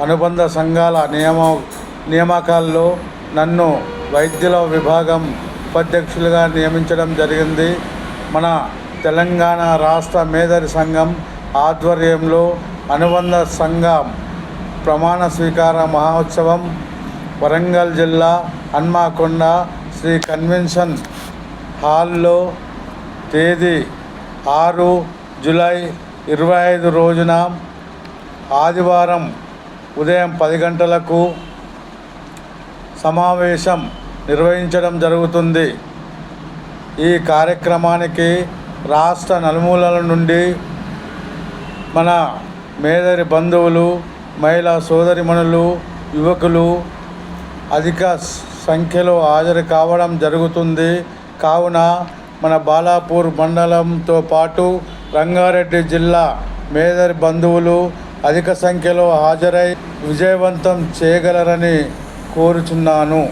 అనుబంధ సంఘాల నియమ నియామకాల్లో నన్ను వైద్యుల విభాగం ఉపాధ్యక్షులుగా నియమించడం జరిగింది. మన తెలంగాణ రాష్ట్ర మేధరి సంఘం ఆధ్వర్యంలో అనుబంధ సంఘం ప్రమాణ స్వీకార మహోత్సవం వరంగల్ జిల్లా హన్మాకొండ శ్రీ కన్వెన్షన్ హాల్లో తేదీ ఆరు జూలై ఇరవై ఐదు రోజున ఆదివారం ఉదయం పది గంటలకు సమావేశం నిర్వహించడం జరుగుతుంది. ఈ కార్యక్రమానికి రాష్ట్ర నలుమూలల నుండి మన మేదరి బంధువులు మహిళా సోదరిమణులు యువకులు అధిక సంఖ్యలో హాజరు కావడం జరుగుతుంది. కావున మన బాలాపూర్ మండలంతో పాటు రంగారెడ్డి జిల్లా మేదరి బంధువులు అధిక సంఖ్యలో హాజరై విజయవంతం చేయగలరని కోరుచున్నాను.